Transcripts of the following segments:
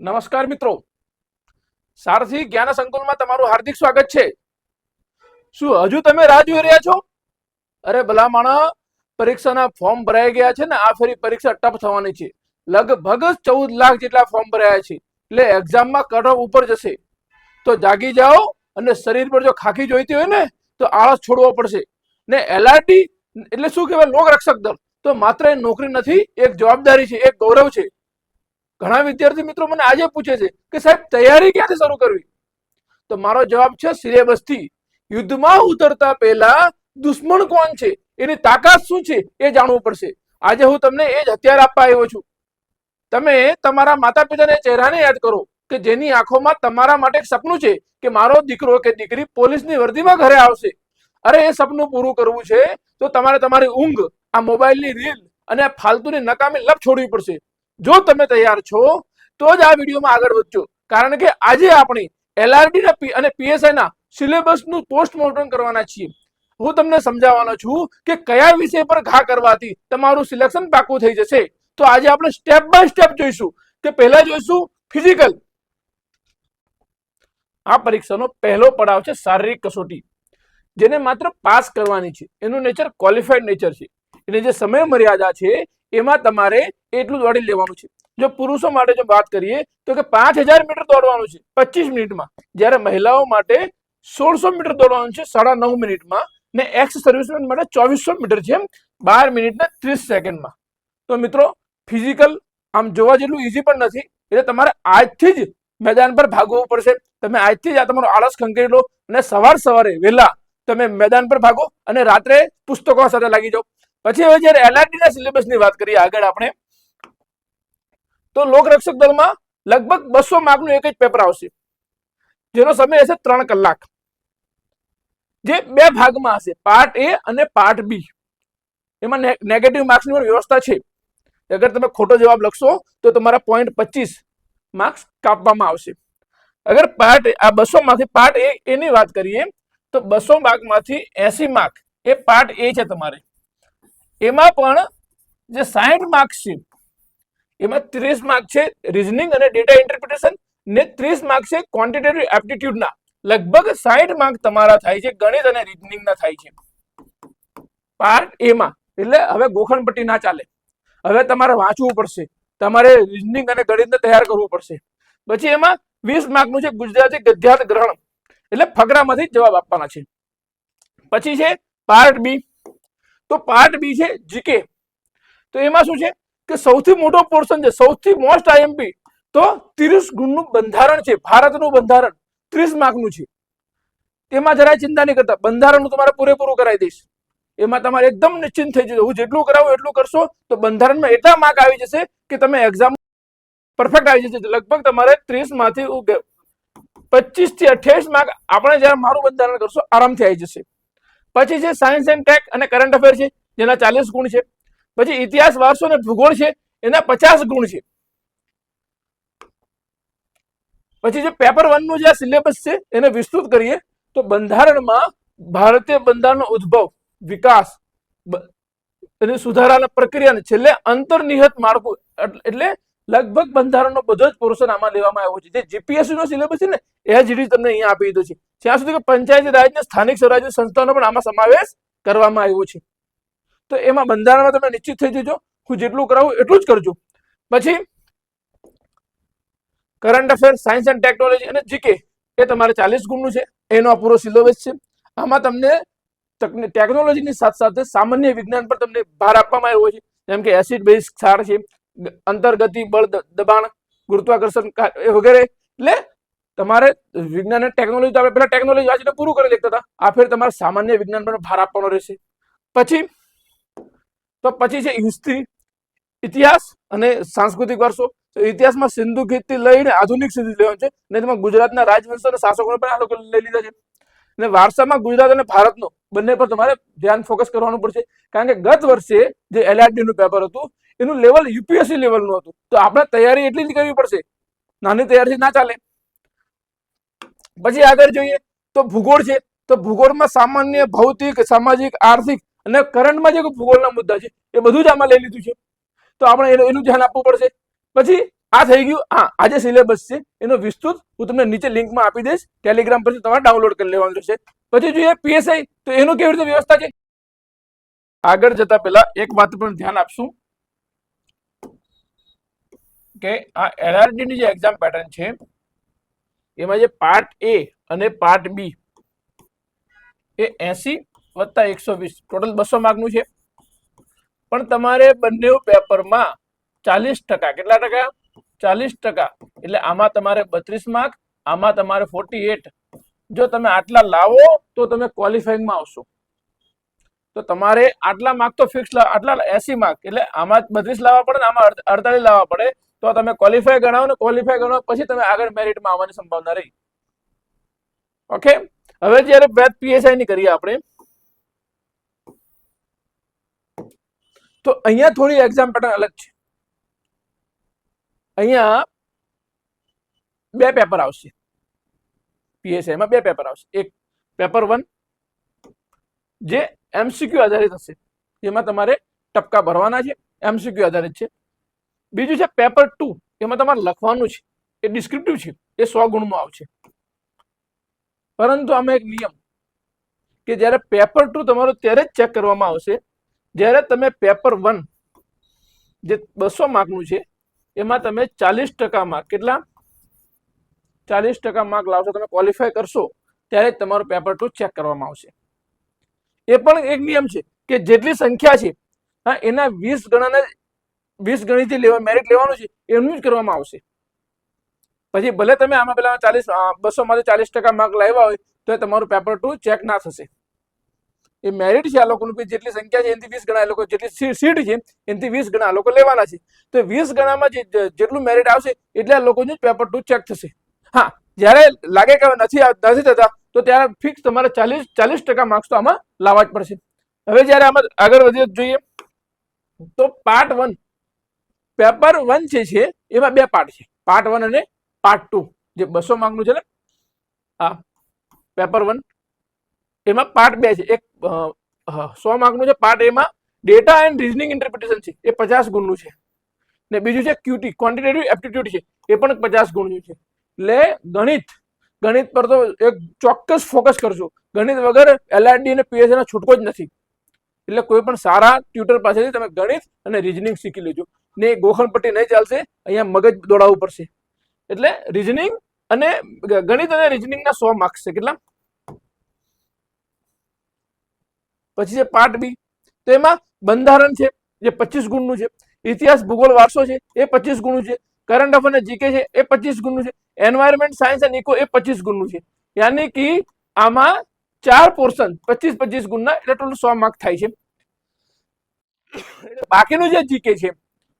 નમસ્કાર મિત્રો. સારથી જ્ઞાન સંકુલમાં તમારું હાર્દિક સ્વાગત છે. શું હજુ તમે રાહ જોઈ રહ્યા છો? અરે ભલા માણસ પરીક્ષાના ફોર્મ ભરાઈ ગયા છે ને, આ ફરી પરીક્ષા ટફ થવાની છે. લગભગ ચૌદ લાખ જેટલા ફોર્મ ભરાયા છે. એટલે એક્ઝામમાં કટ ઉપર જશે. તો જાગી જાઓ અને શરીર પર જો ખાખી જોઈતી હોય ને, તો આળસ છોડવો પડશે. ને એલઆરટી, એટલે શું કહેવાય લોક રક્ષક દળ. તો માત્ર એ નોકરી નથી, એક જવાબદારી છે, એક ગૌરવ છે. ઘણા વિદ્યાર્થી મિત્રો મને આજે પૂછે છે કે સાહેબ, તૈયારી ક્યાંથી શરૂ કરવી? તો મારો જવાબ છે સિલેબસથી યુદ્ધમાં ઉતરતા પહેલા દુશ્મન કોણ છે? એની તાકાત શું છે એ જાણવું પડશે. આજે હું તમને એ જ હથિયાર આપવા આવ્યો છું. તમે તમારા માતા પિતાને ચહેરાને યાદ કરો કે જેની આંખોમાં તમારા માટે એક સપનું છે કે મારો દીકરો કે દીકરી પોલીસની વર્દીમાં ઘરે આવશે. અરે, એ સપનું પૂરું કરવું છે તો તમારે તમારી ઊંઘ, આ મોબાઈલની રીલ અને ફાલતુની નકામી લપ છોડવી પડશે. જો તમે તૈયાર છો, તો જ આ વિડીયોમાં આગળ વધજો. કારણ કે આજે આપણે એલઆરડી ના અને પીએસઆઈ ના સિલેબસનું પોસ્ટમોર્ટમ કરવાના છીએ. હું તમને સમજાવવાનો છું કે કયા વિષય પર ઘા કરવાથી તમારું સિલેક્શન પાકું થઈ જશે. તો આજે આપણે સ્ટેપ બાય સ્ટેપ જોઈશું. કે પહેલા જોઈશું ફિઝિકલ. આ પરીક્ષાનો પહેલો પડાવ છે શારીરિક કસોટી. જેને માત્ર પાસ કરવાની છે. એનું નેચર ક્વોલિફાઈડ નેચર છે. એટલે જે સમય મર્યાદા છે એમાં તમારે એટલું દોડી લેવાનું છે. જો પુરુષો માટે જો વાત કરીએ, તો કે પાંચ હજાર મીટર દોડવાનું છે પચીસ મિનિટમાં. જ્યારે મહિલાઓ માટે સોળસો મીટર દોડવાનું છે સાડા નવ મિનિટમાં ને એક્સ સર્વિસમેન માટે ચોવીસો મીટર છે બાર મિનિટ ને ત્રીસ સેકન્ડમાં. તો મિત્રો ફિઝિકલ આમ જોવા જેટલું ઇઝી પણ નથી, એટલે તમારે આજથી જ મેદાન પર ભાગવું પડશે. તમે આજથી જ આ તમારો આળસ ખંખેરી લો અને સવાર સવારે વહેલા તમે મેદાન પર ભાગો અને રાત્રે પુસ્તકો સાથે લાગી જાઓ. પછી હવે જ્યારે એલઆરડી ના સિલેબસની વાત કરીએ આગળ આપણે, તો લોકરક્ષક દળમાં લગભગ બસો માર્કનું એક જ પેપર આવશે, જેનો સમય હશે ત્રણ કલાક. જે બે ભાગમાં હશે પાર્ટ એ અને પાર્ટ બી એમાં નેગેટિવ માર્ક્સની પણ વ્યવસ્થા છે. અગર તમે ખોટો જવાબ લખશો, તો તમારા પોઈન્ટ પચીસ માર્ક્સ કાપવામાં આવશે. અગર પાર્ટ આ બસો માંથી પાર્ટ એ એની વાત કરીએ, તો બસો માર્કમાંથી એસી માર્ક એ પાર્ટ એ છે તમારે. એમાં પણ જે સાહીઠ માર્ક્સ છે, એમાં ત્રીસ માર્ક છે રિઝનિંગ અને ડેટા ઇન્ટરપ્રિટેશન ને ત્રીસ માર્ક છે ક્વોન્ટિટેટિવ એપ્ટિટ્યુડના લગભગ સાહીઠ માર્ક તમારા થાય છે, ગણિત અને રિઝનિંગના થાય છે. પાર્ટ એમાં એટલે હવે ગોખણપટ્ટી ના ચાલે. હવે તમારે વાંચવું પડશે. તમારે રિઝનિંગ અને ગણિતને તૈયાર કરવું પડશે. પછી એમાં વીસ માર્કનું છે ગુજરાતી ગધ્યાત ગ્રહણ. એટલે ફકરામાંથી જવાબ આપવાના છે. પછી છે પાર્ટ બી તો પાર્ટ બી છે જીકે તો એમાં શું છે? કે સૌથી મોટો પોર્શન છે, સૌથી મોસ્ટ આઈએમપી તો ત્રીસ ગુણનું બંધારણ છે, ભારતનું બંધારણ, ત્રીસ માર્કનું છે. તેમાં જરાય ચિંતા નહીં કરતા, બંધારણનું તમારે પૂરેપૂરું કરાવી દઈશ. એમાં તમારે એકદમ નિશ્ચિંત થઈ જજો, હું જેટલું કરાવું એટલું કરશો તો બંધારણમાં એટલા માર્ક આવી જશે કે તમે એક્ઝામ પરફેક્ટ આવી જશે લગભગ તમારે ત્રીસમાંથી પચીસથી અઠ્યાવીસ માર્ક આપણે જયારે મારું બંધારણ કરશો, આરામથી આવી જશે. પછી છે સાયન્સ એન્ડ ટેક અને કરંટ અફેર છે, જેના ચાલીસ ગુણ છે. પછી ઇતિહાસ, વારસો અને ભૂગોળ છે, એના પચાસ ગુણ છે. પછી જે પેપર વનનું જે સિલેબસ છે, એને વિસ્તૃત કરીએ, તો બંધારણમાં ભારતીય બંધારણનો ઉદ્ભવ, વિકાસ અને સુધારાના પ્રક્રિયાને છેલ્લે અંતર્નિહિત માળખું એટલે લગભગ બંધારણનો બધો જ પોર્શન આમાં લેવામાં આવ્યો છે. જે જીપીએસસી નો સિલેબસ છે ને, એ જ રીતે તમને અહીંયા આપી દીધો છે. ત્યાં સુધી કે પંચાયતી રાજ ને સ્થાનિક સ્વરાજ્ય સંસ્થાનો પણ આમાં સમાવેશ કરવામાં આવ્યો છે. તો એમાં બંધારણમાં તમે નિશ્ચિત થઈ જજો. હું જેટલું કરાવું એટલું જ કરજો. પછી current affair science and technology અને જીકે એ તમારે ચાલીસ ગુણનું છે. એનો આ પૂરો સિલેબસ છે. આમાં તમને ટેકનોલોજીની સાથે સાથે સામાન્ય વિજ્ઞાન પર તમને ભાર આપવામાં આવ્યો છે. જેમ કે એસિડ બેઝ ક્ષાર છે અંતર્ગતિ બળ દબાણ, ગુરુત્વાકર્ષણ વગેરે. એટલે તમારે વિજ્ઞાન અને ટેકનોલોજી તો આપણે પેલા ટેકનોલોજી વાંચીને પૂરું કરી દેતા હતા. આ ફેર તમારે સામાન્ય વિજ્ઞાન પર ભાર આપવાનો રહેશે. પછી, તો પછી છે હિસ્ટ્રી, ઇતિહાસ અને સાંસ્કૃતિક વારસો. ઇતિહાસમાં સિંધુ થી લઈને આધુનિક સુધી લેવાનું છે. ને તેમાં ગુજરાતના રાજવંશો અને શાસકોને પણ આ લોકો લઈ લીધા છે. અને વારસામાં ગુજરાત અને ભારતનો બંને પર તમારે ધ્યાન ફોકસ કરવાનું પડશે. કારણ કે ગત વર્ષે જે એલઆરડીનું પેપર હતું એનું લેવલ યુપીએસસી લેવલનું હતું. તો આપણે તૈયારી એટલી જ કરવી પડશે. નાની તૈયારી ના ચાલે. પછી આગળ જોઈએ તો ભૂગોળ છે. તો ભૂગોળમાં સામાન્ય, ભૌતિક, સામાજિક, આર્થિક અને કરંટમાં જે ભૂગોળના મુદ્દા છે, એ બધું જ આમાં લઈ લીધું છે. તો આપણે એનું એનું ધ્યાન આપવું પડશે. પછી આ થઈ ગયું, હા આજે સિલેબસ છે, એનો વિસ્તૃત હું તમને નીચે લિંકમાં આપી દઈશ. ટેલિગ્રામ પરથી તમારે ડાઉનલોડ કરી લેવાનું રહેશે. પછી જોઈએ પીએસઆઈ તો એનું કેવી રીતે વ્યવસ્થા છે? આગળ જતા પહેલા એક વાત પર ધ્યાન આપશું. કે આ એલઆરડી ની જે એક્ઝામ પેટર્ન છે, એમાં જે પાર્ટ એ અને પાર્ટ બી એ એસી વત્તા એકસો વીસ ટોટલ બસો માર્કનું છે. પણ તમારે બંને પેપરમાં ચાલીસ ટકા, કેટલા ટકા? ચાલીસ ટકા. એટલે આમાં તમારે બત્રીસ માર્ક, આમાં તમારે ફોર્ટી એટ જો તમે આટલા લાવો, તો તમે ક્વોલિફાઈંગમાં આવશો. તો તમારે આટલા માર્ક તો ફિક્સ આટલા એસી માર્ક. એટલે આમાં બત્રીસ લાવવા પડે ને આમાં અડ- અડતાલીસ લાવવા પડે. તો તમે ક્વોલિફાય ગણાવો ને ક્વોલિફાય ગણાવો પછી તમે આગળ મેરિટમાં આવવાની સંભાવના રહી. ઓકે હવે જ્યારે બેચ પીએસઆઈ ની કરીએ આપણે, તો અહીંયા થોડી એક્ઝામ પેટર્ન અલગ છે. અહીંયા બે પેપર આવશે. પીએસઆઈ માં બે પેપર આવશે. એક પેપર વન જે એમસીક્યુ આધારિત હશે. એમાં તમારે ટપકા ભરવાના છે. એમસીક્યુ આધારિત છે. બીજું છે પેપર ટુ એમાં તમારે લખવાનું છે. એ ડિસ્ક્રિપ્ટિવ છે. એ સો ગુણમાં આવશે. પરંતુ આમાં એક નિયમ કે જ્યારે પેપર ટુ તમારો ત્યારે જ ચેક કરવામાં આવશે. જ્યારે તમે પેપર વન જે બસો માર્કનું છે, એમાં તમે ચાલીસ ટકા માર્ક, કેટલા? ચાલીસ ટકા માર્ક લાવશો, તમે ક્વોલિફાય કરશો, ત્યારે તમારું પેપર ટુ ચેક કરવામાં આવશે. એ પણ એક નિયમ છે કે જેટલી સંખ્યા છે, હા, એના વીસ ગણાના વીસ ગણીથી લેવા મેરિટ લેવાનું છે એનું જ કરવામાં આવશે. પછી ભલે તમે આમાં પેલા ચાલીસ બસો માંથી ચાલીસ ટકા માર્ક લાવ્યા હોય, તો તમારું પેપર ટુ ચેક ના થશે. એ મેરિટ છે આ લોકોનું જેટલી સંખ્યા છે, એનાથી વીસ ગણા, એ લોકો જેટલી સીટ છે, એનાથી વીસ ગણા આ લોકો લેવાના છે. તો વીસ ગણામાં જે, જે- જેટલું મેરિટ આવશે, એટલે આ લોકોનું પેપર ટુ ચેક થશે. હા, જ્યારે લાગે કે નથી નથી થતા, તો ત્યારે ફિક્સ તમારે ચાલીસ ચાલીસ ટકા માર્ક્સ તો આમાં લાવવા જ પડશે. હવે જ્યારે આમાં આગળ વધીએ જોઈએ, તો પાર્ટ વન પેપર વન જે છે, એમાં બે પાર્ટ છે. પાર્ટ વન અને પાર્ટ ટુ જે બસો માર્કનું છે ને? હા. Paper one. એમાં પાર્ટ બે છે. એક સો માર્કનું છે. પાર્ટ એમાં ડેટા એન્ડ રિઝનિંગ ઇન્ટરપ્રિટેશન છે. એ પચાસ ગુણનું છે. ને બીજું છે ક્યુટી ક્વોન્ટિટેટિવ એપ્ટિટ્યુડ છે. એ પણ પચાસ ગુણનું છે. એટલે ગણિત ગણિત પર તો એક ચોક્કસ ફોકસ કરજો. ગણિત વગર એલઆરડી અને પીએસસી છૂટકો જ નથી. એટલે કોઈ પણ સારા ટ્યુટર પાસેથી તમે ગણિત અને રિઝનિંગ શીખી લેજો. ને ગોખણપટ્ટી નહીં ચાલશે, અહીંયા મગજ દોડાવવું પડશે. એટલે રિઝનિંગ અને ગણિત અને રિઝનિંગના સો માર્ક્સ છે. કેટલા? પછી છે પાર્ટ બી તો એમાં બંધારણ છે, જે પચીસ ગુણનું છે. ઇતિહાસ, ભૂગોળ, વારસો છે, એ પચીસ ગુણનું છે. કરંટ અફેર જીકે છે, એ પચીસ ગુણનું છે. એન્વાયરમેન્ટ સાયન્સ અને ઇકો એ પચીસ ગુણનું છે. યાની કે આમાં ચાર પોર્શન પચીસ પચીસ ગુણના, એટલે ટોટલ સો માર્ક થાય છે. બાકીનું જે જીકે છે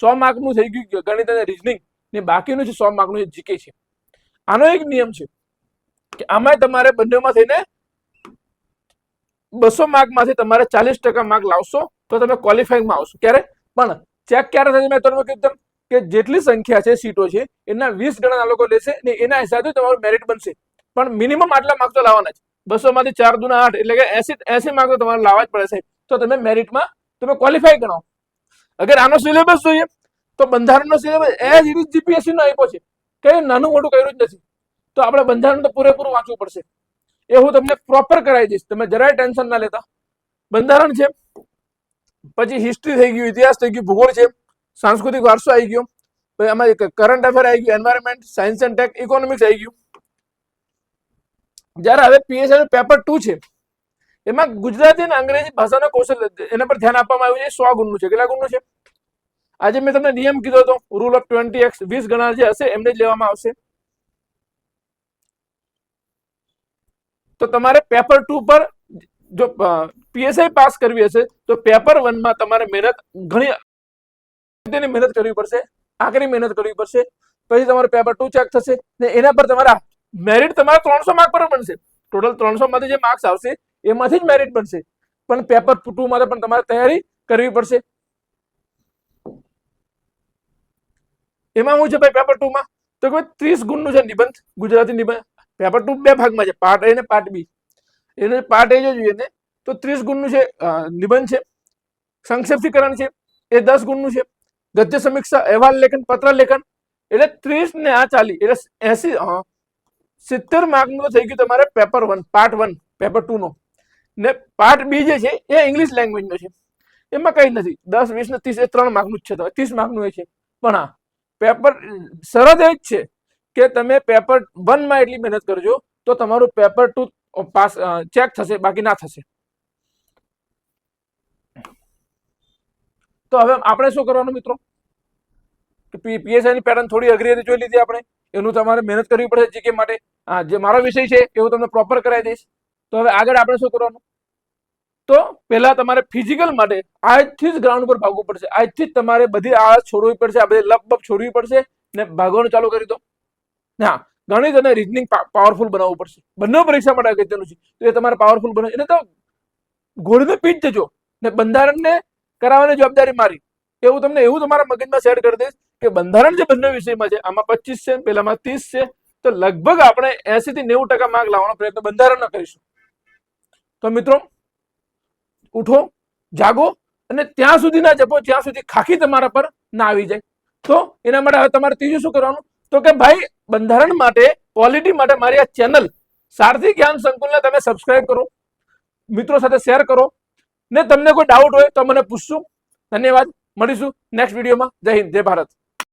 સો માર્કનું થઈ ગયું ગણિત અને રિઝનિંગ ને બાકીનું છે સો માર્કનું જીકે છે. આનો એક નિયમ છે કે આમાં તમારે બંનેમાં થઈને બસો માર્કમાંથી તમારે ચાલીસ ટકા માર્ક લાવશો તો તમે ક્વોલિફાઈંગમાં આવશો. ક્યારે? પણ ચેક ક્યારે થશે મેં તમને કીધું કે જેટલી સંખ્યા છે સીટો છે એના વીસ ગણા લોકો લેશે ને એના હિસાબે તમારું મેરિટ બનશે. પણ મિનિમમ આટલા માર્ક તો લાવવાના છે બસો માંથી ચાર દુના આઠ એટલે કે એસી એસી માર્ક તો તમારે લાવવા જ પડે સાહેબ. તો તમે મેરિટમાં તમે ક્વોલિફાય ગણો. અગર આનો સિલેબસ જોઈએ, તો બંધારણનો syllabus as it is GPSC નો આપ્યો છે. કઈ નાનું મોટું કર્યું જ નથી. તો આપણે બંધારણ તો પૂરેપૂરું વાંચવું પડશે. એ હું તમને પ્રોપર કરાવી દઈશ. તમે જરાય ટેન્શન ના લેતા. બંધારણ છે, પછી હિસ્ટ્રી થઈ ગયું, ઇતિહાસ થઈ ગયું, ભૂગોળ છે, સાંસ્કૃતિક વારસો આવી ગયો, પછી આમાં કરંટ અફેર આવી ગયું environment science and tech economics આવી ગયું. જ્યારે હવે પીએસઆઈ પેપર ટુ છે એમાં ગુજરાતી અને અંગ્રેજી ભાષાના કૌશલ્ય એના પર ધ્યાન આપવામાં આવ્યું છે. સો ગુણનું છે. કેટલા ગુણનું છે? આજે મેં તમને નિયમ કીધો હતો રૂલ ઓફ ટ્વેન્ટી એક્સ વીસ ગણા જે હશે એમને જ લેવામાં આવશે. તો તમારે પેપર ટુ પર જો પીએસઆઈ પાસ કરવી હશે, તો પેપર વનમાં તમારે મહેનત ઘણી તેની મહેનત કરવી પડશે આકરી મહેનત કરવી પડશે, પછી તમારું પેપર ટુ ચેક થશે ને એના પર તમારા મેરિટ તમારા ત્રણસો માર્ક પર બનશે. ટોટલ ત્રણસો માંથી જે માર્ક્સ આવશે એમાંથી જ મેરિટ બનશે. પણ પેપર ટુ માટે પણ તમારે તૈયારી કરવી પડશે. એમાં હું છે ભાઈ પેપર ટુ માં તો કે ત્રીસ ગુણનું છે નિબંધ, ગુજરાતી નિબંધ. પેપર ટુ બે ભાગમાં છે પાર્ટ એ ને પાર્ટ બી એને પાર્ટ એ જોઈએ ને, તો ત્રીસ ગુણનું છે નિબંધ છે, સંક્ષેપ્તિકરણ છે, એ દસ ગુણનું છે, ગદ્ય સમીક્ષા, અહેવાલ લેખન, પત્ર લેખન. એટલે ત્રીસ ને આ ચાલી, એટલે એસી સિત્તેર માર્કનું થઈ ગયું તમારે paper one part one paper two નો. ને પાર્ટ બી જે છે, એ ઇંગ્લિશ લેંગ્વેજનો છે. એમાં કંઈ નથી. દસ, વીસ ને ત્રીસ એ ત્રણ માર્કનું જ છે. તો ત્રીસ માર્કનું એ છે. પણ હા, પેપર શરત એ જ છે કે તમે પેપર વનમાં એટલી મહેનત કરજો, તો તમારું પેપર ટુ પાસ ચેક થશે, બાકી ના થશે. તો હવે આપણે શું કરવાનું મિત્રો? કે પીએસઆઈ પેટર્ન થોડી અઘરી હતી, જોઈ લીધી આપણે. એનું તમારે મહેનત કરવી પડશે જીકે માટે. જે મારો વિષય છે એવું તમને પ્રોપર કરાવી દઈશ. તો હવે આગળ આપણે શું કરવાનું? તો પહેલા તમારે ફિઝિકલ માટે આજથી જ ગ્રાઉન્ડ ઉપર ભાગવું પડશે. આજથી જ તમારે બધી આ છોડવી પડશે, આ બધી લપબપ છોડવી પડશે ને ભાગવાનું ચાલુ કરી દો. હા, ગણિત અને રીઝનિંગ પાવરફુલ બનાવવું પડશે. બંને પરીક્ષા માટે અગત્યનું છે. તો એ તમારે પાવરફુલ બનાવ એટલે તો ઘોડીને પીટ જજો ને બંધારણને કરાવવાની જવાબદારી મારી. એવું તમને એવું તમારા મગજમાં સેટ કરી દઈશ કે બંધારણ જે બંને વિષયમાં છે, આમાં પચીસ છે પેલામાં ત્રીસ છે, તો લગભગ આપણે એસી થી નેવું ટકા માર્ક લાવવાનો પ્રયત્ન બંધારણનો કરીશું. તો મિત્રો ઉઠો, જાગો અને ત્યાં સુધી ના જપો, જ્યાં સુધી ખાખી તમારા પર ના આવી જાય. તો એના માટે હવે તમારે ત્રીજું શું કરવાનું? તો કે ભાઈ, બંધારણ માટે, પોલિટી માટે મારી આ ચેનલ સારથી જ્ઞાન સંકુલને તમે સબસ્ક્રાઇબ કરો, મિત્રો સાથે શેર કરો. ને તમને કોઈ ડાઉટ હોય તો મને પૂછશું. ધન્યવાદ. મળીશું નેક્સ્ટ વિડીયોમાં જય હિન્દ, જય ભારત.